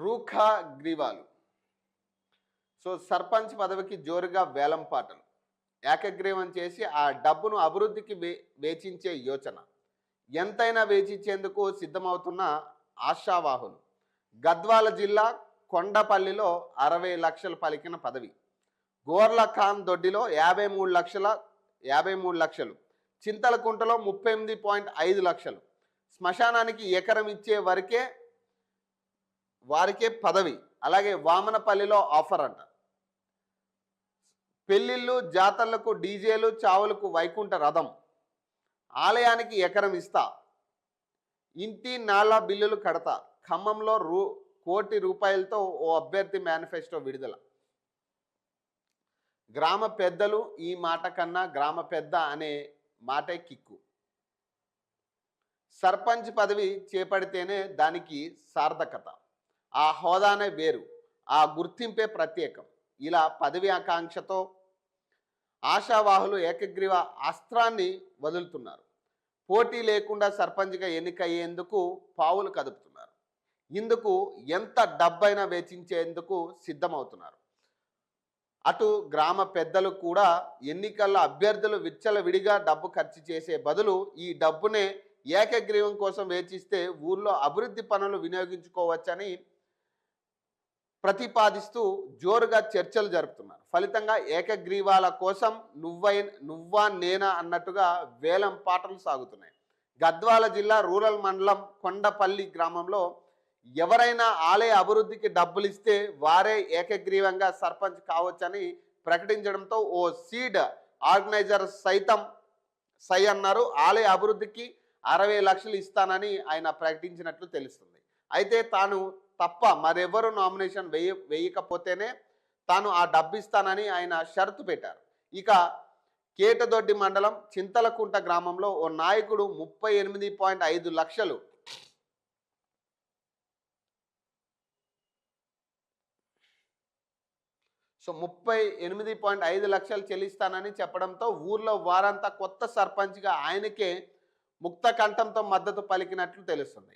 రూఖా గ్రీవాలు so sarpanch పదవికి జోరుగా వేలం పాటలు. ఏకగ్రీవం చేసి ఆ డబ్బును అభివృద్ధికి వే వేచించే యోచన. ఎంతైనా వేచించేందుకు సిద్ధమవుతున్న ఆశావాహులు. గద్వాల జిల్లా కొండపల్లిలో అరవై లక్షలు పలికిన పదవి. గోర్ల ఖాన్ దొడ్డిలో యాభై మూడు లక్షల యాభై మూడు లక్షలు. చింతలకుంటలో ముప్పై ఎనిమిది పాయింట్ ఐదు లక్షలు. శ్మశానానికి ఎకరం ఇచ్చే వరకే వారికే పదవి అలాగే వామనపల్లిలో ఆఫర్ అంట. పెళ్ళిళ్ళు జాతరలకు డీజేలు చావులకు వైకుంఠ రథం. ఆలయానికి ఎకరం ఇస్తా. ఇంటి నాలా బిల్లులు కడతా. ఖమ్మంలో రూ కోటి రూపాయలతో ఓ అభ్యర్థి మేనిఫెస్టో విడుదల. గ్రామ పెద్దలు ఈ మాట కన్నా గ్రామ పెద్ద అనే మాటే కిక్కు. సర్పంచ్ పదవి చేపడితేనే దానికి సార్థకత. ఆ హోదానే వేరు ఆ గుర్తింపే ప్రత్యేకం. ఇలా పదవి ఆకాంక్షతో ఆశావాహులు ఏకగ్రీవ అస్త్రాన్ని వదులుతున్నారు. పోటీ లేకుండా సర్పంచ్గా ఎన్నికయ్యేందుకు పావులు కదుపుతున్నారు. ఇందుకు ఎంత డబ్బైనా వేచించేందుకు సిద్ధమవుతున్నారు. అటు గ్రామ పెద్దలు కూడా ఎన్నికల్లో అభ్యర్థులు విచ్చలవిడిగా డబ్బు ఖర్చు చేసే బదులు ఈ డబ్బునే ఏకగ్రీవం కోసం వేచిస్తే ఊర్లో అభివృద్ధి పనులు వినియోగించుకోవచ్చని ప్రతిపాదిస్తూ జోరుగా చర్చలు జరుపుతున్నారు. ఫలితంగా ఏకగ్రీవాల కోసం నువ్వై నువ్వా నేనా అన్నట్టుగా వేలం పాటలు సాగుతున్నాయి. గద్వాల జిల్లా రూరల్ మండలం కొండపల్లి గ్రామంలో ఎవరైనా ఆలయ అభివృద్ధికి డబ్బులు ఇస్తే వారే ఏకగ్రీవంగా సర్పంచ్ కావచ్చని ప్రకటించడంతో ఓ సీడ్ ఆర్గనైజర్ సైతం సై అన్నారు. ఆలయ అభివృద్ధికి అరవై లక్షలు ఇస్తానని ఆయన ప్రకటించినట్లు తెలుస్తుంది. అయితే తాను తప్ప మరెవరు నామినేషన్ వేయ వేయకపోతేనే తాను ఆ డబ్బు ఇస్తానని ఆయన షరతు పెట్టారు. ఇక కేటదొడ్డి మండలం చింతలకుంట గ్రామంలో ఓ నాయకుడు ముప్పై ఎనిమిది పాయింట్ ఐదు లక్షలు సో ముప్పై ఎనిమిది పాయింట్ ఐదు లక్షలు చెల్లిస్తానని చెప్పడంతో ఊర్లో వారంతా కొత్త సర్పంచ్గా ఆయనకే ముక్త కంఠంతో మద్దతు పలికినట్లు తెలుస్తుంది.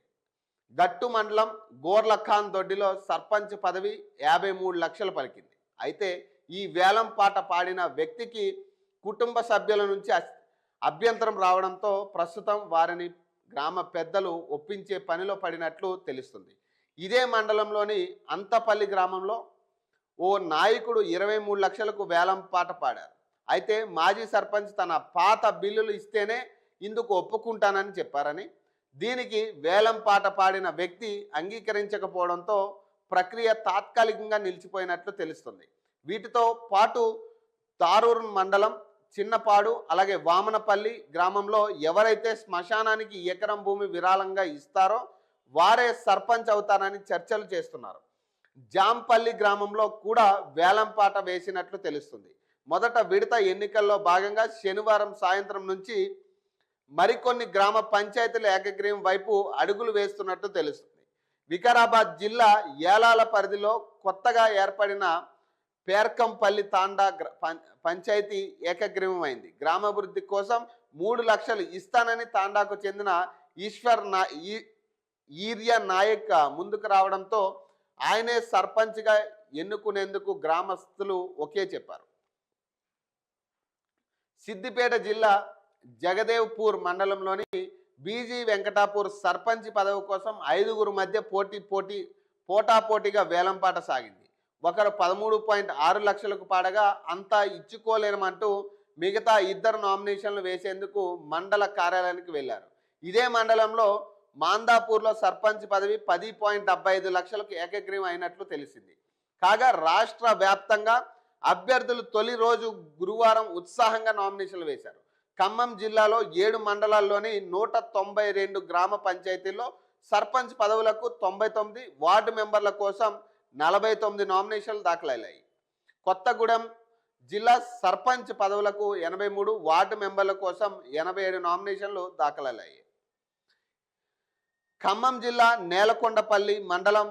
గట్టు మండలం గోర్లఖాన్ దొడ్డిలో సర్పంచ్ పదవి యాభై మూడు లక్షలు పలికింది. అయితే ఈ వేలం పాట పాడిన వ్యక్తికి కుటుంబ సభ్యుల నుంచి అస్- అభ్యంతరం రావడంతో ప్రస్తుతం వారిని గ్రామ పెద్దలు ఒప్పించే పనిలో పడినట్లు తెలుస్తుంది. ఇదే మండలంలోని అంతపల్లి గ్రామంలో ఓ నాయకుడు ఇరవై మూడు లక్షలకు వేలం పాట పాడారు. అయితే మాజీ సర్పంచ్ తన పాత బిల్లులు ఇస్తేనే ఇందుకు ఒప్పుకుంటానని చెప్పారని దీనికి వేలం పాట పాడిన వ్యక్తి అంగీకరించకపోవడంతో ప్రక్రియ తాత్కాలికంగా నిలిచిపోయినట్లు తెలుస్తుంది. వీటితో పాటు తారూరు మండలం చిన్నపాడు అలాగే వామనపల్లి గ్రామంలో ఎవరైతే శ్మశానానికి ఎకరం భూమి విరాళంగా ఇస్తారో వారే సర్పంచ్ అవుతారని చర్చలు చేస్తున్నారు. జాంపల్లి గ్రామంలో కూడా వేలంపాట వేసినట్లు తెలుస్తుంది. మొదట విడత ఎన్నికల్లో భాగంగా శనివారం సాయంత్రం నుంచి మరికొన్ని గ్రామ పంచాయతీల ఏకగ్రీవం వైపు అడుగులు వేస్తున్నట్టు తెలుస్తుంది. వికారాబాద్ జిల్లా ఏలాల పరిధిలో కొత్తగా ఏర్పడిన పేర్కంపల్లి తాండా పంచాయతీ ఏకగ్రీవం అయింది గ్రామాభివృద్ధి కోసం మూడు లక్షలు ఇస్తానని తాండాకు చెందిన ఈశ్వర్ నా ఈ- ఈర్య నాయక్ ముందుకు రావడంతో ఆయనే సర్పంచ్గా ఎన్నుకునేందుకు గ్రామస్తులు ఒకే చెప్పారు. సిద్దిపేట జిల్లా జగదేవ్పూర్ మండలంలోని బీజీ వెంకటాపూర్ సర్పంచ్ పదవి కోసం ఐదుగురు మధ్య పోటీ పోటీ పోటాపోటీగా వేలంపాట సాగింది. ఒకరు పదమూడు పాయింట్ ఆరు లక్షలకు పాడగా అంతా ఇచ్చుకోలేమంటూ మిగతా ఇద్దరు నామినేషన్లు వేసేందుకు మండల కార్యాలయానికి వెళ్ళారు ఇదే మండలంలో మాందాపూర్లో సర్పంచ్ పదవి పది పాయింట్ డెబ్బై ఐదు లక్షలకు ఏకగ్రీవం అయినట్లు తెలిసింది. కాగా రాష్ట్ర వ్యాప్తంగా అభ్యర్థులు తొలి రోజు గురువారం ఉత్సాహంగా నామినేషన్లు వేశారు. ఖమ్మం జిల్లాలో ఏడు మండలాల్లోని నూట తొంభై రెండు గ్రామ పంచాయతీల్లో సర్పంచ్ పదవులకు తొంభై తొమ్మిది వార్డు మెంబర్ల కోసం నలభై తొమ్మిది నామినేషన్లు దాఖలయ్యాయి. కొత్తగూడెం జిల్లా సర్పంచ్ పదవులకు ఎనభై మూడు వార్డు మెంబర్ల కోసం ఎనభై ఏడు నామినేషన్లు దాఖలయ్యాయి. ఖమ్మం జిల్లా నేలకొండపల్లి మండలం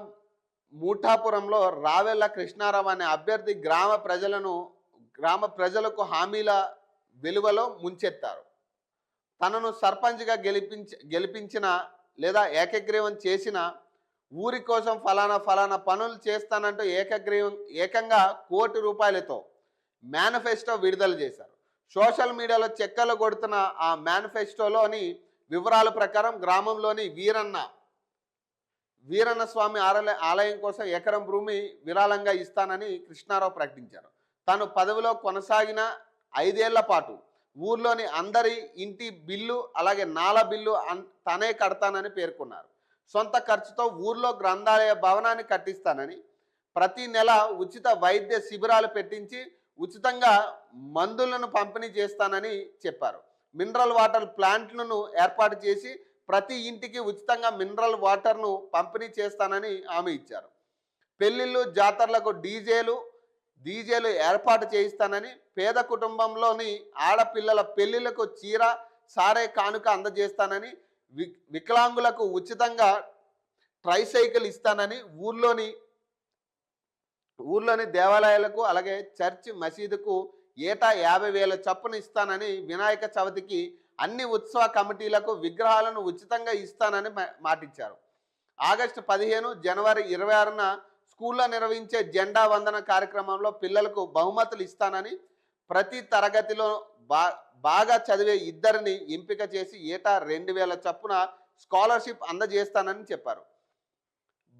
మూఠాపురంలో రావెల్ల కృష్ణారావు అనే అభ్యర్థి గ్రామ ప్రజలను గ్రామ ప్రజలకు హామీల విలువలో ముంచెత్తారు. తనను సర్పంచ్గా గెలిపించి గెలిపించిన లేదా ఏకగ్రీవం చేసిన ఊరి కోసం ఫలానా ఫలానా పనులు చేస్తానంటూ ఏకగ్రీవం ఏకంగా కోటి రూపాయలతో మేనిఫెస్టో విడుదల చేశారు. సోషల్ మీడియాలో చెక్కలు కొడుతున్న ఆ మేనిఫెస్టోలోని వివరాల ప్రకారం గ్రామంలోని వీరన్న వీరన్న స్వామి ఆలయ ఆలయం కోసం ఎకరం భూమి విరాళంగా ఇస్తానని కృష్ణారావు ప్రకటించారు. తను పదవిలో కొనసాగిన ఐదేళ్ళ పాటు ఊర్లోని అందరి ఇంటి బిల్లు అలాగే నాల బిల్లు అన్- తనే కడతానని పేర్కొన్నారు. సొంత ఖర్చుతో ఊర్లో గ్రంథాలయ భవనాన్ని కట్టిస్తానని ప్రతి నెల ఉచిత వైద్య శిబిరాలు పెట్టించి ఉచితంగా మందులను పంపిణీ చేస్తానని చెప్పారు. మినరల్ వాటర్ ప్లాంట్లను ఏర్పాటు చేసి ప్రతి ఇంటికి ఉచితంగా మినరల్ వాటర్ను పంపిణీ చేస్తానని హామీ ఇచ్చారు. పెళ్ళిళ్ళు జాతరలకు డీజేలు డీజేలు ఏర్పాటు చేయిస్తానని పేద కుటుంబంలోని ఆడపిల్లల పెళ్ళిలకు చీర సారే కానుక అందజేస్తానని వి వికలాంగులకు ఉచితంగా ట్రైసైకిల్ ఇస్తానని ఊర్లోని ఊర్లోని దేవాలయాలకు అలాగే చర్చ్ మసీదుకు ఏటా యాభై వేల చొప్పున ఇస్తానని వినాయక చవితికి అన్ని ఉత్సవ కమిటీలకు విగ్రహాలను ఉచితంగా ఇస్తానని మాటిచ్చారు. ఆగస్టు పదిహేను జనవరి ఇరవై ఆరున స్కూల్లో నిర్వహించే జెండా వందన కార్యక్రమంలో పిల్లలకు బహుమతులు ఇస్తానని ప్రతి తరగతిలో బా బాగా చదివే ఇద్దరిని ఎంపిక చేసి ఏటా రెండు వేల చొప్పున స్కాలర్షిప్ అందజేస్తానని చెప్పారు.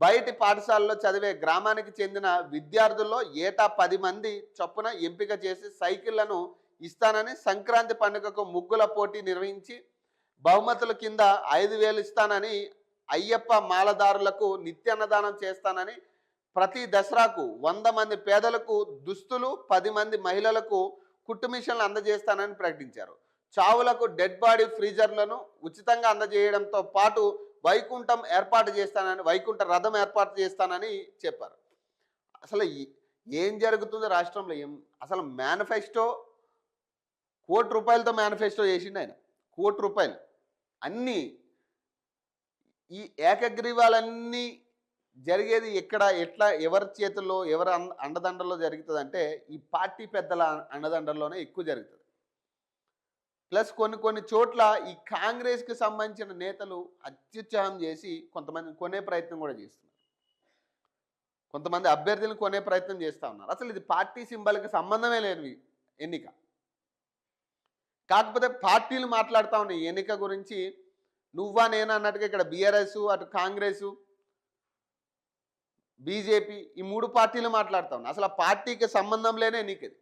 బయటి పాఠశాలలో చదివే గ్రామానికి చెందిన విద్యార్థుల్లో ఏటా పది మంది చొప్పున ఎంపిక చేసి సైకిళ్ళను ఇస్తానని సంక్రాంతి పండుగకు ముగ్గుల పోటీ నిర్వహించి బహుమతుల కింద ఐదు వేలు ఇస్తానని అయ్యప్ప మాలదారులకు నిత్యాన్నదానం చేస్తానని ప్రతి దసరాకు వంద మంది పేదలకు దుస్తులు పది మంది మహిళలకు కుట్టు మిషన్లు అందజేస్తానని ప్రకటించారు. చావులకు డెడ్ బాడీ ఫ్రీజర్లను ఉచితంగా అందజేయడంతో పాటు వైకుంఠం ఏర్పాటు చేస్తానని వైకుంఠ రథం ఏర్పాటు చేస్తానని చెప్పారు. అసలు ఏం జరుగుతుంది రాష్ట్రంలో ఏం అసలు మేనిఫెస్టో కోటి రూపాయలతో మేనిఫెస్టో చేసిండు ఆయన. కోటి రూపాయలు. అన్నీ ఈ ఏకగ్రీవాలన్నీ జరిగేది ఎక్కడ ఎట్లా ఎవరి చేతుల్లో ఎవరి అండ అండదండలో జరుగుతుంది అంటే ఈ పార్టీ పెద్దల అండదండల్లోనే ఎక్కువ జరుగుతుంది. ప్లస్ కొన్ని కొన్ని చోట్ల ఈ కాంగ్రెస్కి సంబంధించిన నేతలు అత్యుత్సాహం చేసి కొంతమంది కొనే ప్రయత్నం కూడా చేస్తున్నారు. కొంతమంది అభ్యర్థులను కొనే ప్రయత్నం చేస్తూ ఉన్నారు. అసలు ఇది పార్టీ సింబల్కి సంబంధమే లేని ఎన్నిక. కాకపోతే పార్టీలు మాట్లాడుతూ ఉన్నాయి ఈ ఎన్నిక గురించి నువ్వా నేనా అన్నట్టుగా ఇక్కడ బీఆర్ఎస్ అటు కాంగ్రెసు బీజేపీ ఈ మూడు పార్టీలు మాట్లాడుతూ ఉన్నా అసలు ఆ పార్టీకి సంబంధం లేనే నీకు ఇది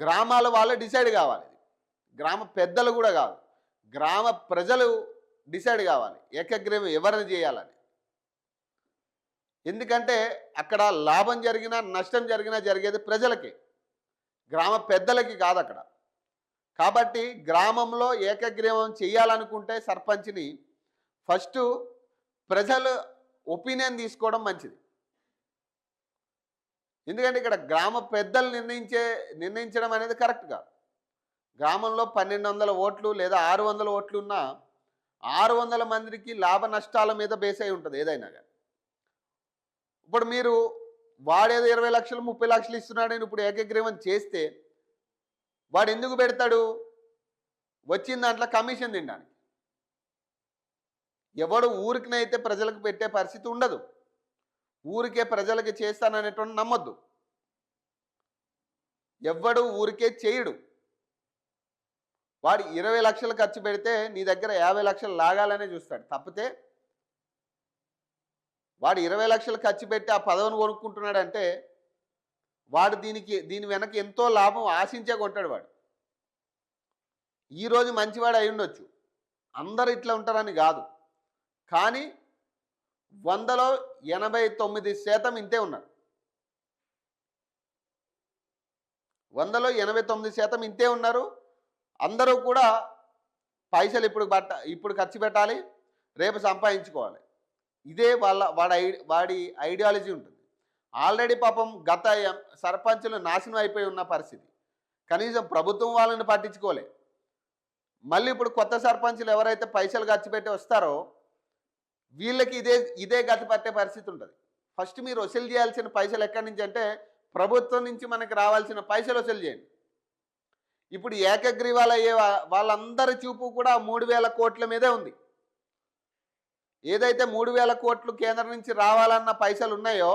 గ్రామాల వాళ్ళే డిసైడ్ కావాలి. గ్రామ పెద్దలు కూడా కాదు. గ్రామ ప్రజలు డిసైడ్ కావాలి. ఏకగ్రీవం ఎవరిని చేయాలని. ఎందుకంటే అక్కడ లాభం జరిగినా నష్టం జరిగినా జరిగేది ప్రజలకి. గ్రామ పెద్దలకి కాదు అక్కడ. కాబట్టి గ్రామంలో ఏకగ్రీవం చేయాలనుకుంటే సర్పంచ్ని ఫస్ట్ ప్రజలు ఒపీనియన్ తీసుకోవడం మంచిది. ఎందుకంటే ఇక్కడ గ్రామ పెద్దలు నిర్ణయించే నిర్ణయించడం అనేది కరెక్ట్ కాదు. గ్రామంలో పన్నెండు వందల ఓట్లు లేదా ఆరు వందల ఓట్లు ఉన్నా ఆరు వందల మందికి లాభ నష్టాల మీద బేస్ అయి ఉంటుంది ఏదైనా కానీ. ఇప్పుడు మీరు వాడేదో ఇరవై లక్షలు ముప్పై లక్షలు ఇస్తున్నాడని ఇప్పుడు ఏకగ్రీవం చేస్తే వాడు ఎందుకు పెడతాడు? వచ్చిన దాంట్లో కమిషన్ తినడానికి. ఎవడు ఊరికినైతే ప్రజలకు పెట్టే పరిస్థితి ఉండదు. ఊరికే ప్రజలకి చేస్తాననేటువంటి నమ్మొద్దు. ఎవ్వడు ఊరికే చేయడు. వాడు ఇరవై లక్షలు ఖర్చు పెడితే నీ దగ్గర యాభై లక్షలు లాగాలనే చూస్తాడు. తప్పితే వాడు ఇరవై లక్షలు ఖర్చు పెట్టి ఆ పదవిని కొనుక్కుంటున్నాడంటే వాడు దీనికి దీని వెనక ఎంతో లాభం ఆశించే కొంటాడు వాడు. ఈరోజు మంచివాడు అయి ఉండొచ్చు. అందరు ఇట్లా ఉంటారని కాదు. కానీ వందలో ఎనభై తొమ్మిది శాతం ఇంతే ఉన్నారు. వందలో ఎనభై తొమ్మిది శాతం ఇంతే ఉన్నారు. అందరూ కూడా పైసలు ఇప్పుడు బట్ట ఇప్పుడు ఖర్చు పెట్టాలి రేపు సంపాదించుకోవాలి. ఇదే వాళ్ళ వాడి వాడి ఐడియాలజీ ఉంటుంది. ఆల్రెడీ పాపం గత సర్పంచులు నాశనం అయిపోయి ఉన్న పరిస్థితి. కనీసం ప్రభుత్వం వాళ్ళని పట్టించుకోలే. మళ్ళీ ఇప్పుడు కొత్త సర్పంచులు ఎవరైతే పైసలు ఖర్చు పెట్టి వస్తారో వీళ్ళకి ఇదే ఇదే గతి పట్టే పరిస్థితి ఉంటుంది. ఫస్ట్ మీరు వసూలు చేయాల్సిన పైసలు ఎక్కడి నుంచి అంటే ప్రభుత్వం నుంచి మనకి రావాల్సిన పైసలు వసూలు చేయండి. ఇప్పుడు ఏకగ్రీవాలు అయ్యే వాళ్ళందరి చూపు కూడా మూడు వేల కోట్ల మీదే ఉంది. ఏదైతే మూడు వేల కోట్లు కేంద్రం నుంచి రావాలన్న పైసలు ఉన్నాయో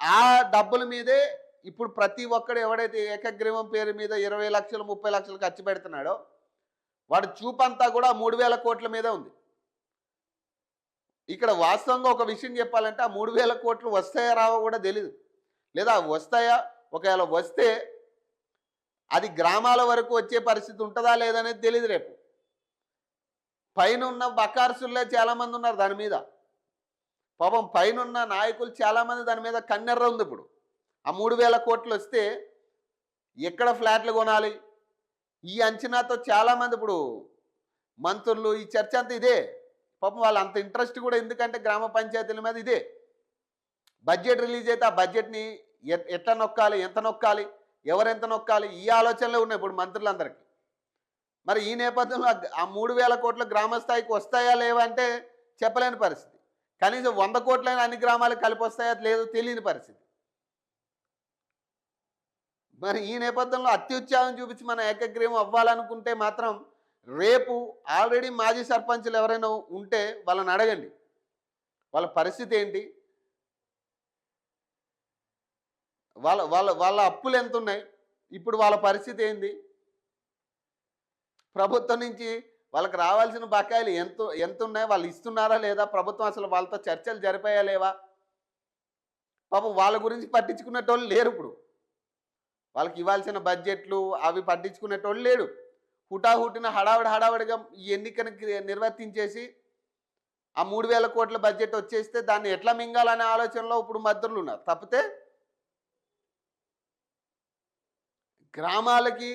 ఆ డబ్బుల మీదే ఇప్పుడు ప్రతి ఒక్కడు ఎవడైతే ఏకగ్రీవం పేరు మీద ఇరవై లక్షలు ముప్పై లక్షలు ఖర్చు పెడుతున్నాడో వాడి చూపంతా కూడా మూడు వేల కోట్ల మీదే ఉంది. ఇక్కడ వాస్తవంగా ఒక విషయం చెప్పాలంటే ఆ మూడు వేల కోట్లు వస్తాయా రావో కూడా తెలియదు లేదా వస్తాయా? ఒకవేళ వస్తే అది గ్రామాల వరకు వచ్చే పరిస్థితి ఉంటుందా లేదనేది తెలియదు రేపు. పైన ఉన్న బకార్సులే చాలామంది ఉన్నారు దాని మీద. పాపం పైన ఉన్న నాయకులు చాలామంది దాని మీద కన్నెర్ర ఉంది ఇప్పుడు. ఆ మూడు వేల కోట్లు వస్తే ఎక్కడ ఫ్లాట్లు కొనాలి? ఈ అంచనాతో చాలామంది ఇప్పుడు మంత్రులు ఈ చర్చ అంతా ఇదే. పాపం వాళ్ళు అంత ఇంట్రెస్ట్ కూడా ఎందుకంటే గ్రామ పంచాయతీల మీద ఇదే. బడ్జెట్ రిలీజ్ అయితే ఆ బడ్జెట్ని ఎట్లా నొక్కాలి ఎంత నొక్కాలి ఎవరెంత నొక్కాలి ఈ ఆలోచనలే ఉన్నాయి ఇప్పుడు మంత్రులందరికీ. మరి ఈ నేపథ్యంలో ఆ- మూడు వేల కోట్ల గ్రామ స్థాయికి వస్తాయా లేవా అంటే చెప్పలేని పరిస్థితి. కనీసం వంద కోట్లైన అన్ని గ్రామాలకు కలిపి వస్తాయా లేదో తెలియని పరిస్థితి. మరి ఈ నేపథ్యంలో అత్యుత్సాహం చూపించి మన ఏకగ్రీవం అవ్వాలనుకుంటే మాత్రం రేపు ఆల్రెడీ మాజీ సర్పంచ్లు ఎవరైనా ఉంటే వాళ్ళని అడగండి. వాళ్ళ పరిస్థితి ఏంటి? వాళ్ళ వాళ్ళ వాళ్ళ అప్పులు ఎంత ఉన్నాయి ఇప్పుడు వాళ్ళ పరిస్థితి ఏంది? ప్రభుత్వం నుంచి వాళ్ళకి రావాల్సిన బకాయిలు ఎంత ఎంత ఉన్నాయి? వాళ్ళు ఇస్తున్నారా లేదా? ప్రభుత్వం అసలు వాళ్ళతో చర్చలు జరిపాయా లేవా? పాపం వాళ్ళ గురించి పట్టించుకునేటోళ్ళు లేరు ఇప్పుడు. వాళ్ళకి ఇవ్వాల్సిన బడ్జెట్లు అవి పట్టించుకునేటోళ్ళు లేడు హుటాహుటిన హడావిడి హడావిడిగా ఈ ఎన్నికను నిర్వర్తించేసి ఆ మూడు వేల కోట్ల బడ్జెట్ వచ్చేస్తే దాన్ని ఎట్లా మింగాలనే ఆలోచనలో ఇప్పుడు మద్దతులు ఉన్నారు. తప్పితే గ్రామాలకి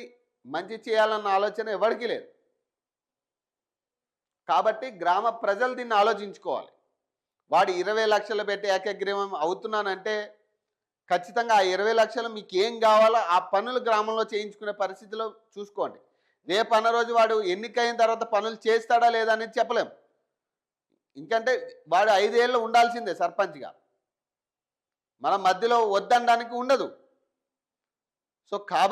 మంచి చేయాలన్న ఆలోచన ఎవరికి లేదు. కాబట్టి గ్రామ ప్రజలు దీన్ని ఆలోచించుకోవాలి. వాడు ఇరవై లక్షలు పెట్టి ఏకగ్రీవం అవుతున్నానంటే ఖచ్చితంగా ఆ ఇరవై లక్షలు మీకు ఏం కావాలో ఆ పనులు గ్రామంలో చేయించుకునే పరిస్థితిలో చూసుకోండి. రేపు అన్న రోజు వాడు ఎన్నికైన తర్వాత పనులు చేస్తాడా లేదా అనేది చెప్పలేం. ఇంకంటే వాడు ఐదేళ్ళు ఉండాల్సిందే సర్పంచ్గా. మన మధ్యలో వద్దనడానికి ఉండదు. సో కాబట్టి